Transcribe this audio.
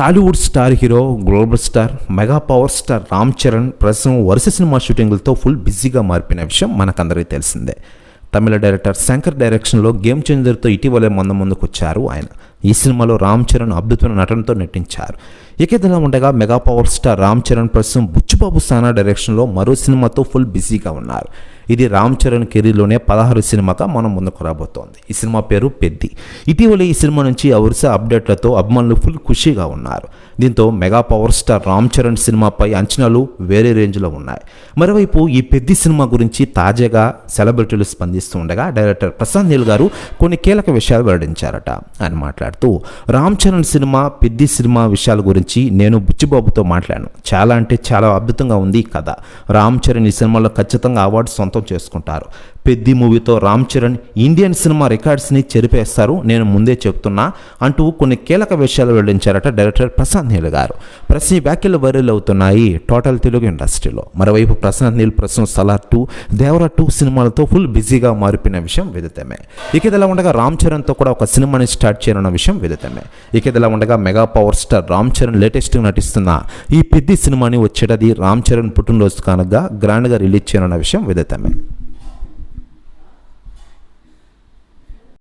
Tollywood star hero global star mega power star Ram Charan ప్రస్తుతం వరుస cinema షూటింగ్లతో full బిజీగా మారిపోయిన విషయం మనకందరికీ తెలిసిందే. తమిళ డైరెక్టర్ శంకర్ డైరెక్షన్లో గేమ్ చేంజర్తో ఇటీవలే మంద ముందుకు వచ్చారు ఆయన. ఈ సినిమాలో రామ్ చరణ్ అద్భుతమైన నటనతో నటించారు. ఇక ఇదిలా ఉండగా mega power star Ram Charan ప్రస్తుతం బుచ్చుబాబు సానా డైరెక్షన్లో మరో సినిమాతో ఫుల్ బిజీగా ఉన్నారు. ఇది రామ్ చరణ్ కెరీర్లోనే పదహారు సినిమాగా మనం ముందుకు రాబోతోంది. ఈ సినిమా పేరు పెద్ది. ఇటీవల ఈ సినిమా నుంచి ఆ వరుస అప్డేట్లతో అభిమానులు ఫుల్ ఖుషీగా ఉన్నారు. దీంతో mega power star Ram Charan సినిమాపై అంచనాలు వేరే రేంజ్లో ఉన్నాయి. మరోవైపు ఈ పెద్ది సినిమా గురించి తాజాగా సెలబ్రిటీలు స్పందిస్తూ ఉండగా డైరెక్టర్ ప్రశాంత్ నీల్ గారు కొన్ని కీలక విషయాలు వెల్లడించారట ఆయన మాట్లాడుతూ రామ్ చరణ్ సినిమా పెద్ది సినిమా విషయాల గురించి నేను బుచ్చిబాబుతో మాట్లాడాను. చాలా అంటే చాలా అద్భుతంగా ఉంది ఈ కథ. రామ్ చరణ్ ఈ సినిమాలో ఖచ్చితంగా అవార్డు సొంతం చేసుకుంటారు. పెద్ది మూవీతో రామ్ చరణ్ ఇండియన్ సినిమా రికార్డ్స్ని చెరిపేస్తారు. నేను ముందే చెప్తున్నా. అంటూ కొన్ని కీలక విషయాలు వెల్లడించారట డైరెక్టర్ ప్రశాంత్ నీల్ గారు. ప్రశ్న వ్యాఖ్యలు వైరల్ అవుతున్నాయి. టోటల్ తెలుగు ఇండస్ట్రీలో. మరోవైపు ప్రశాంత్ నీల్ ప్రస్తుతం సలార్ టూ దేవరా టూ సినిమాలతో ఫుల్ బిజీగా మారిపోయిన విషయం విదితమే. ఇక ఇదిలా ఉండగా రామ్ చరణ్తో కూడా ఒక సినిమాని స్టార్ట్ చేయనున్న విషయం విదితమే. ఇక ఇదిలా ఉండగా mega power star Ram Charan లేటెస్ట్గా నటిస్తున్న ఈ పెద్ది సినిమాని వచ్చేటది రామ్ చరణ్ పుట్టినరోజు కానుగా గ్రాండ్గా రిలీజ్ చేయనున్న విషయం విదితమే.